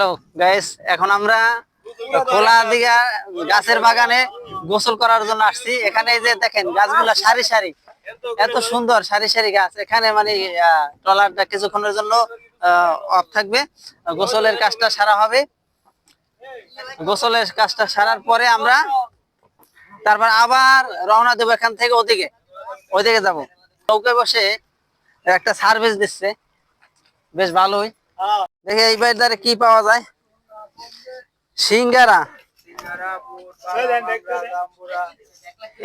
Hello guys এখন আমরা খোলা দিঘা গাছের বাগানে গোসল করার জন্য আসছি। এখানে যে দেখেন, গাছগুলা সারি সারি, এত সুন্দর সারি সারি গাছ। এখানে মানে ট্রলারটা কিছুক্ষণের জন্য অফ থাকবে। গোসলের কাজটা সারা হবে। গোসলের কাজটা সারার পরে আমরা তারপর আবার রওনা দেবো এখান থেকে ওদিকে। ওইদিকে যাব। নৌকায় বসে একটা সার্ভিস দিচ্ছে। বেশ ভালোই। দেখে এই বাড়ির কি পাওয়া যায়। সিঙ্গারা।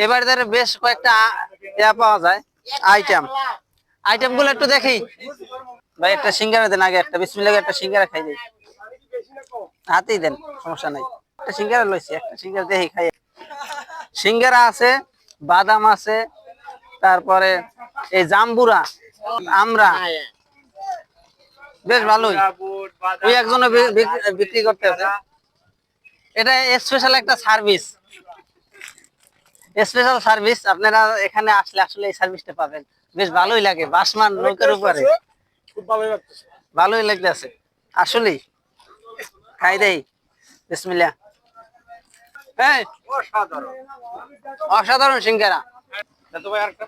এবার ধারে বেশ কয়েকটা পাওয়া যায়, আইটেম। আইটেমগুলো একটু দেখি। ভাই, একটা সিঙ্গারা দেন, আগে একটা, বিসমিল্লাহ একটা সিঙ্গারা খাই দিই। হাতেই দেন, সমস্যা নাই। একটা সিঙ্গারা লইছি, একটা সিঙ্গারা দেখি খাই। সিঙ্গারা আছে, বাদাম আছে, তারপরে এই জাম্বুরা আমরা বেশ ভালোই। ওই একজনে বিক্রি করতে আছে। এটা স্পেশাল একটা সার্ভিস স্পেশাল সার্ভিস আপনারা এখানে আসলে আসলে এই সার্ভিসটা পাবেন। বেশ ভালোই লাগে বাসমান নৌকার উপরে। খুব ভালোই লাগতেছে। আসলেই। খাই দেই। বিসমিল্লাহ। এই অসাধারণ। অসাধারণ সিঙ্গারা। তো ভাই আরেকটা।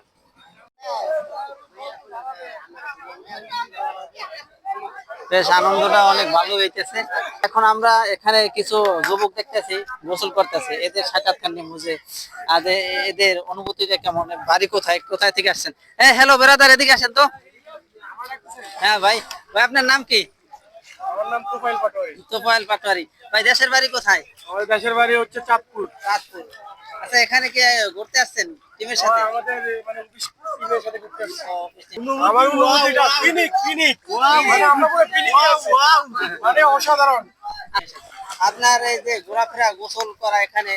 বেশ আনন্দটা অনেক ভালো হইতেছে। এখন আমরা এখানে কিছু যুবক দেখতেছি গোসল করতেছে। এদের সাক্ষাৎ খান বুঝে আর এদের অনুভূতিটা কেমন? বাড়ি কোথায়? কোথায় থেকে আসছেন? হ্যাঁ হ্যালো বেরাদার এদিকে আসেন তো। হ্যাঁ ভাই। ভাই আপনার নাম কি? নাম পাটোয়ারি। ভাই দেশের বাড়ি কোথায়? দেশের বাড়ি হচ্ছে চাঁদপুর। চাঁদপুর। আচ্ছা এখানে কি ঘুরতে আসছেন? টিমের সাথে? আমাদের মানে টিমের সাথে ঘুরতে আসছি। আমার অনুভূতিটা পিনিক পিনিক মানে আমরা পুরো পিনিক মানে অসাধারণ। আপনার এই যে ঘোরাফেরা গোসল করা এখানে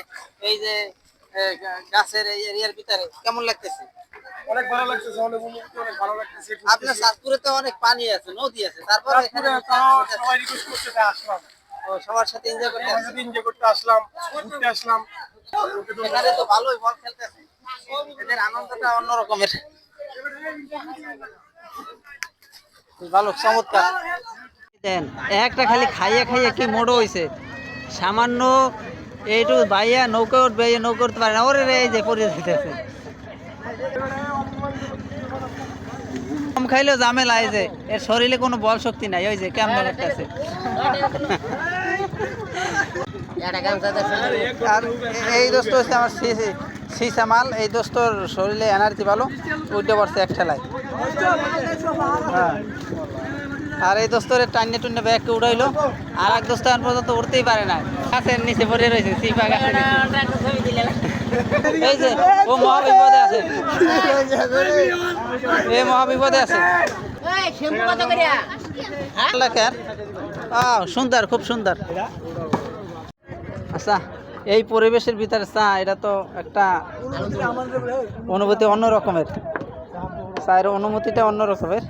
এই যে গাছের এই এরিয়ার ভিতরে কেমন লাগতেছে? অনেক ভালো লাগতেছে অনেক অনুভূতি অনেক ভালো লাগতেছে আপনার চাঁদপুরে তো অনেক পানি আছে নদী আছে তারপরে এখানে সবাই রিকোয়েস্ট করছে আসলাম। ও, সবার সাথে এনজয় করতে সাথে এনজয় করতে আসলাম ঘুরতে আসলাম। এখানে তো ভালোই বল খেলতেছে। এদের আনন্দটা অন্য রকমের ভালো চমৎকার। দেন একটা খালি খাইয়ে খাইয়ে কি মোড়ো হইছে? সামান্য এইটু বাইয়া নৌকা উঠবে নৌকা উঠতে পারে না। ওরে রে এই যে পড়ে যেতেছে। কম খাইলেও ঝামেলা এই যে এর শরীরে কোনো বল শক্তি নাই ওই যে কেমন করতেছে আর এই দোস্ত হচ্ছে আমার সিসা মাল এই দোস্তর শরীরে এনার্জি ভালো উঠতে পারছে এক ঠেলায়। হ্যাঁ। আর এই দোস্তরে টান্নে টুন্নে ব্যাগকে উড়াইলো আর এক দোস্ত এখন পর্যন্ত উঠতেই পারে না গাছের নিচে পড়ে রয়েছে সিপা গাছের এই যে ও মহাবিপদে আছে। এ মহাবিপদে আছে। আহ সুন্দর খুব সুন্দর। আচ্ছা এই পরিবেশের ভিতরে চা এটা তো একটা অনুভূতি অন্য রকমের। চায়ের অনুভূতিটা অন্য রকমের।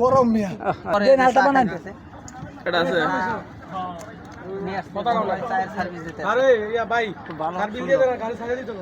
গরম মিয়া। এটা আছে। চায়ের সার্ভিস দিতে আরে ইয়া ভাই ভালো, সার বিল দিয়ে গাড়ি ছাড়িয়ে দিতে